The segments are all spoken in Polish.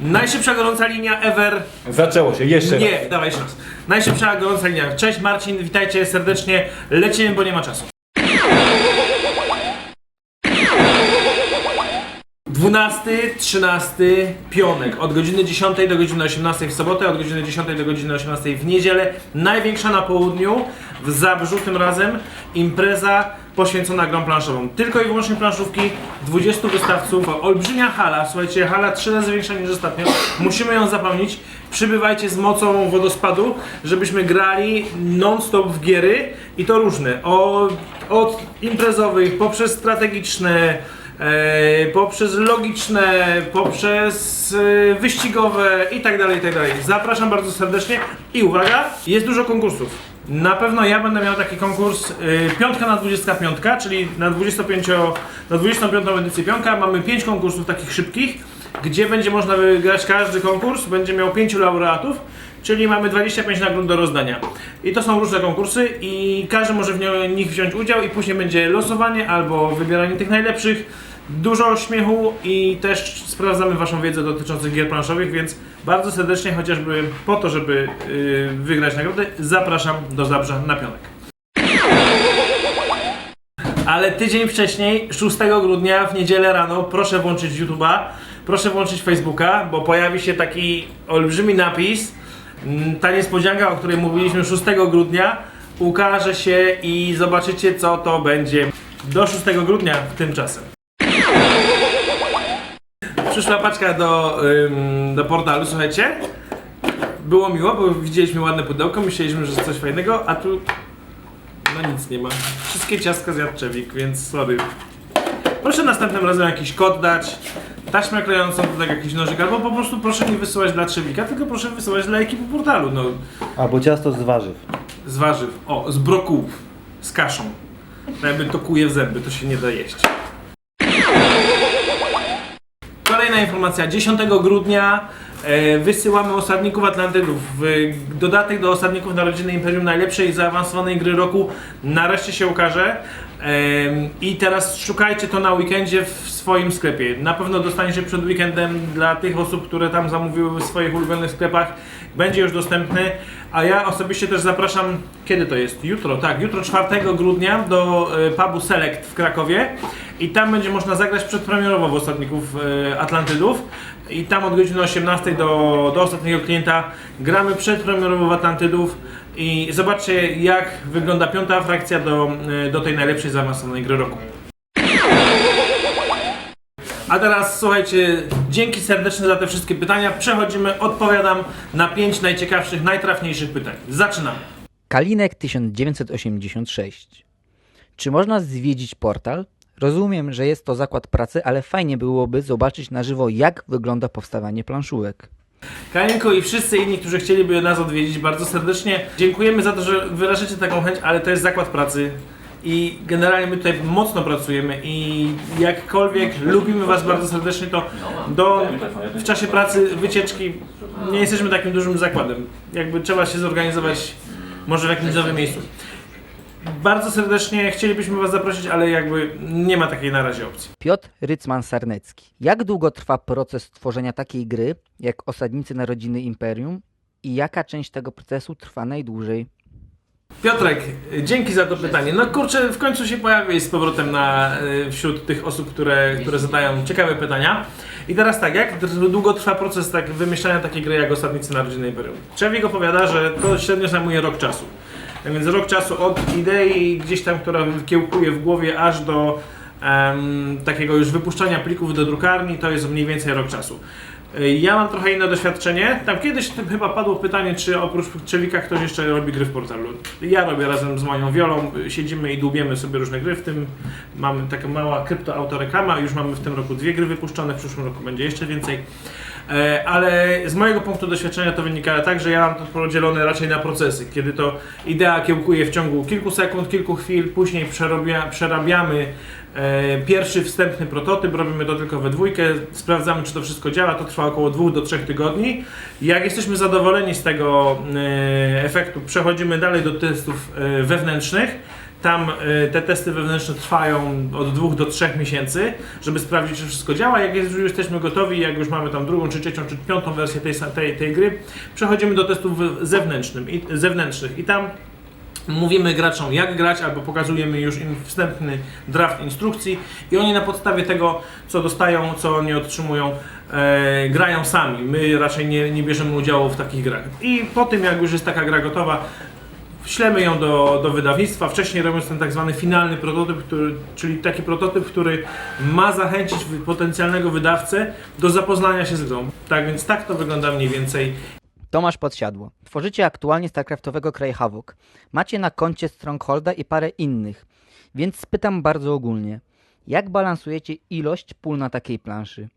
Najszybsza gorąca linia ever. Zaczęło się, jeszcze raz. Nie, dawaj jeszcze raz. Najszybsza gorąca linia. Cześć Marcin, witajcie serdecznie. Lecimy, bo nie ma czasu. 12, 13, pionek. Od godziny 10 do godziny 18 w sobotę, od godziny 10 do godziny 18 w niedzielę. Największa na południu, w Zabrzu tym razem, impreza poświęcona grom planszową. Tylko i wyłącznie planszówki, 20 wystawców, olbrzymia hala, słuchajcie, hala trzy razy większa niż ostatnio. Musimy ją zapełnić. Przybywajcie z mocą wodospadu, żebyśmy grali non-stop w giery i to różne. O, od imprezowych, poprzez strategiczne, e, poprzez logiczne, poprzez e, wyścigowe i tak dalej, i tak dalej. Zapraszam bardzo serdecznie i uwaga, jest dużo konkursów. Na pewno ja będę miał taki konkurs y, piątka na 25, czyli na 25, na 25 edycję piątka mamy 5 konkursów takich szybkich, gdzie będzie można wygrać każdy konkurs, będzie miał 5 laureatów, czyli mamy 25 nagród do rozdania. I to są różne konkursy i każdy może w nich wziąć udział i później będzie losowanie albo wybieranie tych najlepszych. Dużo śmiechu i też sprawdzamy Waszą wiedzę dotyczącą gier planszowych, więc bardzo serdecznie, chociażby po to, żeby yy, wygrać nagrodę, zapraszam do Zabrza na pionek. Ale tydzień wcześniej, 6 grudnia, w niedzielę rano, proszę włączyć YouTube'a, proszę włączyć Facebooka, bo pojawi się taki olbrzymi napis. Mm, Ta niespodzianka, o której mówiliśmy 6 grudnia, ukaże się i zobaczycie, co to będzie. Do 6 grudnia tymczasem. Przyszła paczka do, ym, do portalu, słuchajcie. Było miło, bo widzieliśmy ładne pudełko, myśleliśmy, że coś fajnego, a tu no nic nie ma. Wszystkie ciastka zjadł Czewik, więc sorry. Proszę następnym razem jakiś kod dać, taśmę klejącą, do tego jakiś nożyk, albo po prostu proszę nie wysyłać dla Trzewika, tylko proszę wysyłać dla ekipy portalu, no. Albo ciasto z warzyw. Z warzyw, o, z brokułów, z kaszą. To jakby to kuje w zęby, to się nie da jeść. Kolejna informacja. 10 grudnia e, wysyłamy osadników Atlantydów. W, dodatek do osadników Narodziny Imperium najlepszej zaawansowanej gry roku nareszcie się ukaże. I teraz szukajcie to na weekendzie w swoim sklepie. Na pewno dostaniecie przed weekendem dla tych osób, które tam zamówiły w swoich ulubionych sklepach. Będzie już dostępny. A ja osobiście też zapraszam, kiedy to jest? Jutro, tak, jutro 4 grudnia do e, pubu Select w Krakowie. I tam będzie można zagrać przedpremierowo w Ostatników e, Atlantydów. I tam od godziny 18 do, do ostatniego klienta gramy przedpremierowo w Atlantydów. I zobaczcie jak wygląda piąta frakcja do, e, do tej najlepszej zaawansowanej gry roku. A teraz słuchajcie, dzięki serdeczne za te wszystkie pytania. Przechodzimy, odpowiadam na pięć najciekawszych, najtrafniejszych pytań. Zaczynamy. Kalinek 1986. Czy można zwiedzić portal? Rozumiem, że jest to zakład pracy, ale fajnie byłoby zobaczyć na żywo, jak wygląda powstawanie planszówek. Kajenko i wszyscy inni, którzy chcieliby nas odwiedzić, bardzo serdecznie dziękujemy za to, że wyrażacie taką chęć, ale to jest zakład pracy. I generalnie my tutaj mocno pracujemy i jakkolwiek lubimy Was bardzo serdecznie, to do, w czasie pracy, wycieczki nie jesteśmy takim dużym zakładem. Jakby trzeba się zorganizować może w jakimś nowym miejscu. Bardzo serdecznie chcielibyśmy Was zaprosić, ale jakby nie ma takiej na razie opcji. Piotr Rycman-Sarnecki. Jak długo trwa proces tworzenia takiej gry, jak Osadnicy Narodziny Imperium i jaka część tego procesu trwa najdłużej? Piotrek, dzięki za to pytanie. No kurczę, w końcu się pojawiłeś z powrotem na, y, wśród tych osób, które, które zadają ciekawe pytania. I teraz tak, jak długo trwa proces tak, wymyślania takiej gry jak Osadnicy Narodziny Imperium? Człowiek opowiada, że to średnio zajmuje rok czasu. Tak więc rok czasu od idei gdzieś tam, która kiełkuje w głowie, aż do takiego już wypuszczania plików do drukarni, to jest mniej więcej rok czasu. Y, Ja mam trochę inne doświadczenie. Tam kiedyś chyba padło pytanie, czy oprócz Czewika ktoś jeszcze robi gry w portalu. Ja robię razem z moją Wiolą, y, siedzimy i dłubiemy sobie różne gry, w tym mamy taka mała kryptoautoreklama, już mamy w tym roku dwie gry wypuszczone, w przyszłym roku będzie jeszcze więcej. E, Ale z mojego punktu doświadczenia to wynika tak, że ja mam to podzielone raczej na procesy, kiedy to idea kiełkuje w ciągu kilku sekund, kilku chwil, później przerabiamy pierwszy wstępny prototyp, robimy to tylko we dwójkę, sprawdzamy czy to wszystko działa, to trwa około dwóch do trzech tygodni. Jak jesteśmy zadowoleni z tego e, efektu, przechodzimy dalej do testów e, wewnętrznych, Tam te testy wewnętrzne trwają od dwóch do trzech miesięcy, żeby sprawdzić, czy wszystko działa. Jak już jesteśmy gotowi, jak już mamy tam drugą, czy trzecią, czy piątą wersję tej, tej, tej gry, przechodzimy do testów zewnętrznych i tam mówimy graczom jak grać, albo pokazujemy już im wstępny draft instrukcji i oni na podstawie tego, co dostają, co oni otrzymują, e, grają sami. My raczej nie, nie bierzemy udziału w takich grach. I po tym, jak już jest taka gra gotowa, Ślemy ją do, do wydawnictwa, wcześniej robiąc ten tak zwany finalny prototyp, który, czyli taki prototyp, który ma zachęcić potencjalnego wydawcę do zapoznania się z grą. Tak więc tak to wygląda mniej więcej. Tomasz Podsiadło. Tworzycie aktualnie StarCraftowego Kraj Havok. Macie na koncie Strongholda i parę innych. Więc spytam bardzo ogólnie. Jak balansujecie ilość pól na takiej planszy?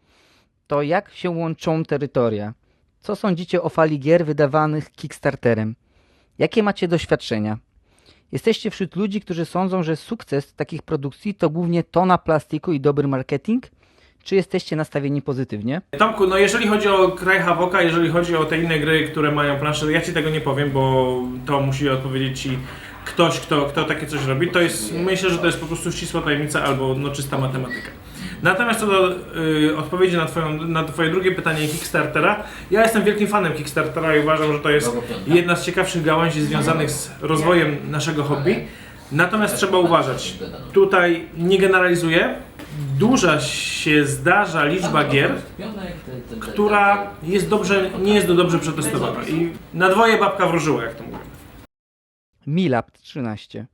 To jak się łączą terytoria? Co sądzicie o fali gier wydawanych Kickstarterem? Jakie macie doświadczenia? Jesteście wśród ludzi, którzy sądzą, że sukces takich produkcji to głównie tona plastiku i dobry marketing? Czy jesteście nastawieni pozytywnie? Tomku, no jeżeli chodzi o Kraj Havoka, jeżeli chodzi o te inne gry, które mają plansze, ja Ci tego nie powiem, bo to musi odpowiedzieć Ci ktoś, kto, kto takie coś robi. To jest, myślę, że to jest po prostu ścisła tajemnica albo no, czysta matematyka. Natomiast co do y, odpowiedzi na, twoją, na Twoje drugie pytanie Kickstartera, ja jestem wielkim fanem Kickstartera i uważam, że to jest jedna z ciekawszych gałęzi związanych z rozwojem naszego hobby. Natomiast trzeba uważać, tutaj nie generalizuję, duża się zdarza liczba gier, która jest dobrze, nie jest do dobrze przetestowana. I na dwoje babka wróżyła, jak to mówię. Milab 13.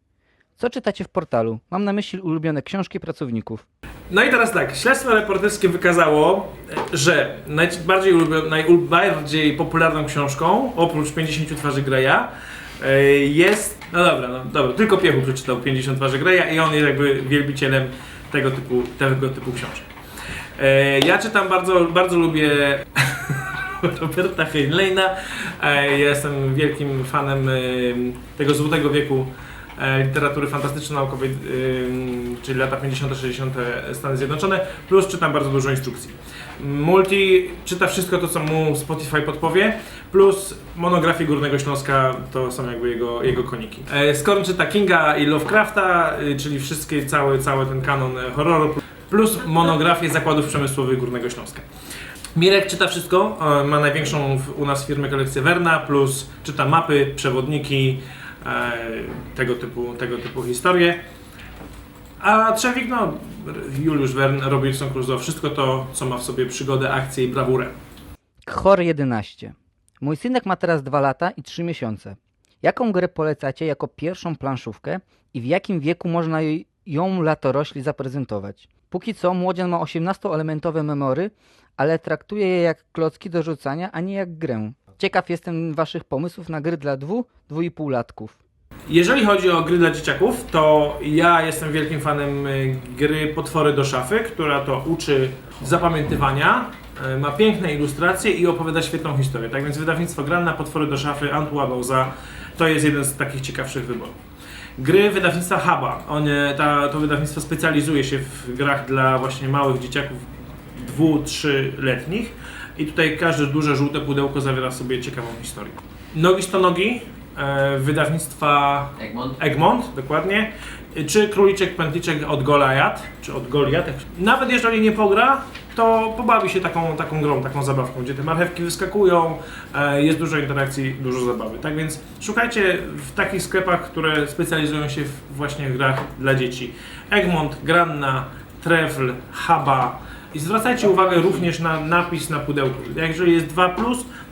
Co czytacie w portalu? Mam na myśli ulubione książki pracowników. No i teraz tak, śledztwo reporterskie wykazało, że najbardziej, ulubio- najbardziej popularną książką, oprócz 50 twarzy Greya, jest, no dobra, no dobra, tylko Piechu przeczytał 50 twarzy Greya i on jest jakby wielbicielem tego typu, tego typu książek. Ja czytam bardzo, bardzo lubię Roberta Heinleina. Jestem wielkim fanem tego złotego wieku e, literatury fantastyczno-naukowej, czyli lata 50., 60. Stany Zjednoczone, plus czytam bardzo dużo instrukcji. Multi czyta wszystko to, co mu Spotify podpowie, plus monografii Górnego Śląska to są jakby jego, jego koniki. E, Skorn czyta Kinga i Lovecrafta, e, czyli wszystkie, cały, cały ten kanon e, horroru, plus monografię zakładów przemysłowych Górnego Śląska. Mirek czyta wszystko, e, ma największą w, u nas firmę kolekcję Werna, plus czyta mapy, przewodniki, e, tego, typu, tego typu historie. A Trzewik, no, Juliusz Wern, Robinson Crusoe, wszystko to, co ma w sobie przygodę, akcję i brawurę. Chor 11. Mój synek ma teraz 2 lata i 3 miesiące. Jaką grę polecacie jako pierwszą planszówkę i w jakim wieku można ją latorośli zaprezentować? Póki co młodzian ma 18-elementowe memory, ale traktuje je jak klocki do rzucania, a nie jak grę. Ciekaw jestem waszych pomysłów na gry dla 2-2,5 latków. Jeżeli chodzi o gry dla dzieciaków, to ja jestem wielkim fanem y, gry Potwory do szafy, która to uczy zapamiętywania, y, ma piękne ilustracje i opowiada świetną historię. Tak więc wydawnictwo Granna, Potwory do szafy, Antoine Bauza to jest jeden z takich ciekawszych wyborów. Gry wydawnictwa Haba, one, ta, to wydawnictwo specjalizuje się w grach dla właśnie małych dzieciaków dwu, trzyletnich i tutaj każde duże żółte pudełko zawiera w sobie ciekawą historię. Nogi sto nogi, wydawnictwa Egmont? Egmont, dokładnie, czy Króliczek Pętliczek od Goliat, czy od Goliat. Nawet jeżeli nie pogra, to pobawi się taką, taką grą, taką zabawką, gdzie te marchewki wyskakują, e, jest dużo interakcji, dużo zabawy. Tak więc szukajcie w takich sklepach, które specjalizują się w właśnie w grach dla dzieci. Egmont, Granna, Trefl, Haba. I zwracajcie uwagę również na napis na pudełku. Jeżeli jest 2+,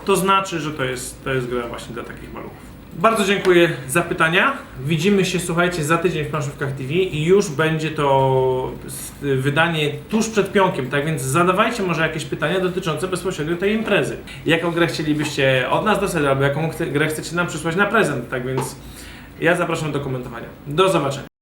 to znaczy, że to jest, to jest gra właśnie dla takich maluchów. Bardzo dziękuję za pytania. Widzimy się, słuchajcie, za tydzień w Planszówkach TV i już będzie to wydanie tuż przed pionkiem, tak więc zadawajcie może jakieś pytania dotyczące bezpośrednio tej imprezy. Jaką grę chcielibyście od nas dostać, albo jaką grę chcecie nam przysłać na prezent, tak więc ja zapraszam do komentowania. Do zobaczenia.